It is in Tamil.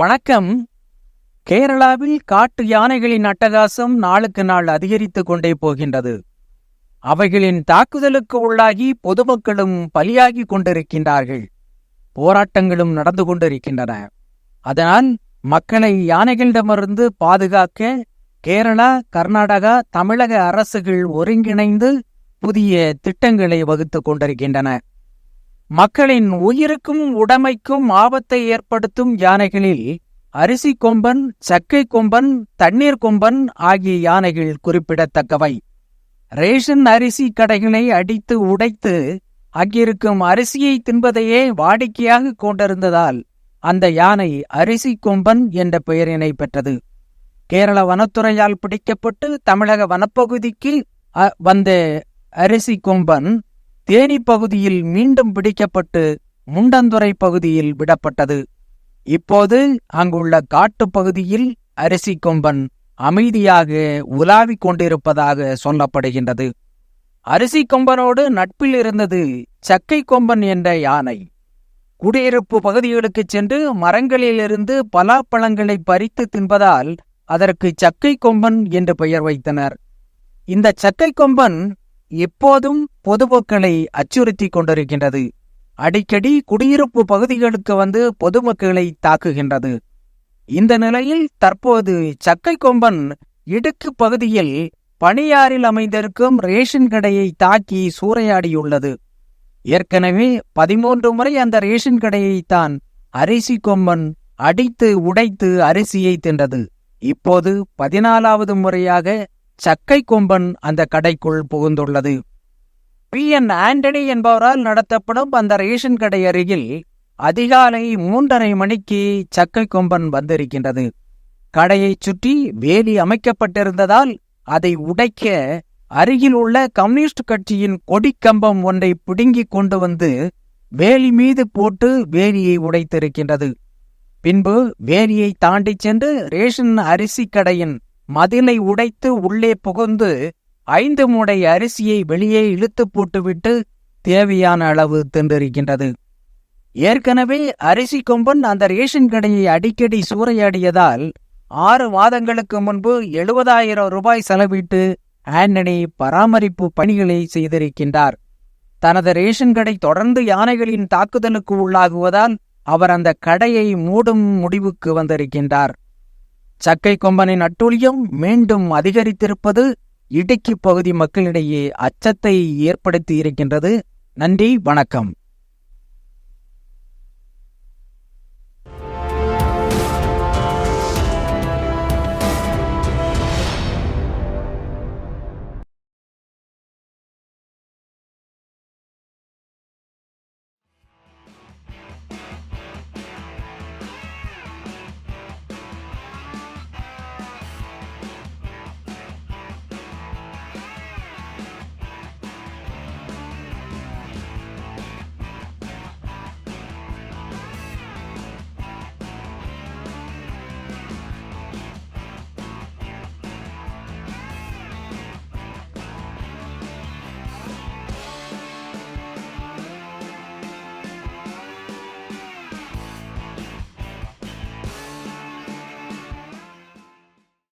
வணக்கம். கேரளாவில் காட்டு யானைகளின் அட்டகாசம் நாளுக்கு நாள் அதிகரித்துக் கொண்டே போகின்றது. அவைகளின் தாக்குதலுக்கு உள்ளாகி பொதுமக்களும் பலியாகிக் கொண்டிருக்கின்றார்கள். போராட்டங்களும் நடந்து கொண்டிருக்கின்றன. அதனால் மக்களை யானைகளிடமிருந்து பாதுகாக்க கேரளா கர்நாடகா தமிழக அரசுகள் ஒருங்கிணைந்து புதிய திட்டங்களை வகுத்துக் கொண்டிருக்கின்றன. மக்களின் உயிருக்கும் உடமைக்கும் ஆபத்தை ஏற்படுத்தும் யானைகளில் அரிசி கொம்பன் சக்கை கொம்பன் தண்ணீர் கொம்பன் ஆகிய யானைகள் குறிப்பிடத்தக்கவை. ரேஷன் அரிசி கடைகளை அடித்து உடைத்து அங்கிருக்கும் அரிசியை தின்பதையே வாடிக்கையாக கொண்டிருந்ததால் அந்த யானை அரிசி கொம்பன் என்ற பெயரினை பெற்றது. கேரள வனத்துறையால் பிடிக்கப்பட்டு தமிழக வனப்பகுதிக்கு அ, வந்த அரிசி கொம்பன் தேனி பகுதியில் மீண்டும் பிடிக்கப்பட்டு முண்டந்துறை பகுதியில் விடப்பட்டது. இப்போது அங்குள்ள காட்டுப் பகுதியில் அரிசி கொம்பன் அமைதியாக உலாவிக் கொண்டிருப்பதாக சொல்லப்படுகின்றது. அரிசி கொம்பனோடு நட்பில் இருந்தது சக்கை கொம்பன் என்ற யானை. குடியிருப்பு பகுதிகளுக்குச் சென்று மரங்களிலிருந்து பலாப்பழங்களை பறித்து தின்பதால் அதற்கு சக்கை கொம்பன் என்று பெயர் வைத்தனர். இந்த சக்கை கொம்பன் எப்போதும் பொதுமக்களை அச்சுறுத்தி கொண்டிருக்கின்றது. அடிக்கடி குடியிருப்பு பகுதிகளுக்கு வந்து பொதுமக்களை தாக்குகின்றது. இந்த நிலையில் தற்போது சக்கை கொம்பன் இடுக்கு பகுதியில் பணியாறில் அமைந்திருக்கும் ரேஷன் கடையை தாக்கி சூறையாடியுள்ளது. ஏற்கனவே பதிமூன்று முறை அந்த ரேஷன் கடையை தான் அரிசி கொம்பன் அடித்து உடைத்து அரிசியை தின்றது. இப்போது பதினாலாவது முறையாக சக்கை கொம்பன் அந்த கடைக்குள் புகுந்துள்ளது. பி. என். ஆண்டனி என்பவரால் நடத்தப்படும் அந்த ரேஷன் கடை அருகில் அதிகாலை மூன்றரை மணிக்கு சக்கை கொம்பன் வந்திருக்கின்றது. கடையைச் சுற்றி வேலி அமைக்கப்பட்டிருந்ததால் அதை உடைக்க அருகில் உள்ள கம்யூனிஸ்ட் கட்சியின் கொடிக்கம்பம் ஒன்றை பிடுங்கிக் கொண்டு வந்து வேலி மீது போட்டு வேலியை உடைத்திருக்கின்றது. பின்பு வேலியை தாண்டிச் சென்று ரேஷன் அரிசி கடையின் மதிலை உடைத்து உள்ளே புகுந்து ஐந்து மூடை அரிசியை வெளியே இழுத்து போட்டுவிட்டு தேவையான அளவு தின்றிருக்கின்றது. ஏற்கனவே அரிசி கொம்பன் அந்த ரேஷன் கடையை அடிக்கடி சூறையாடியதால் ஆறு மாதங்களுக்கு முன்பு எழுபதாயிரம் ரூபாய் செலவிட்டு ஆண்டனி பராமரிப்பு பணிகளை செய்திருக்கின்றார். தனது ரேஷன் கடை தொடர்ந்து யானைகளின் தாக்குதலுக்கு உள்ளாகுவதால் அவர் அந்த கடையை மூடும் முடிவுக்கு வந்திருக்கின்றார். சக்கை கொம்பனின் அட்டூழியம் மீண்டும் அதிகரித்திருப்பது இடுக்கி பகுதி மக்களிடையே அச்சத்தை ஏற்படுத்தி இருக்கின்றது. நன்றி வணக்கம்.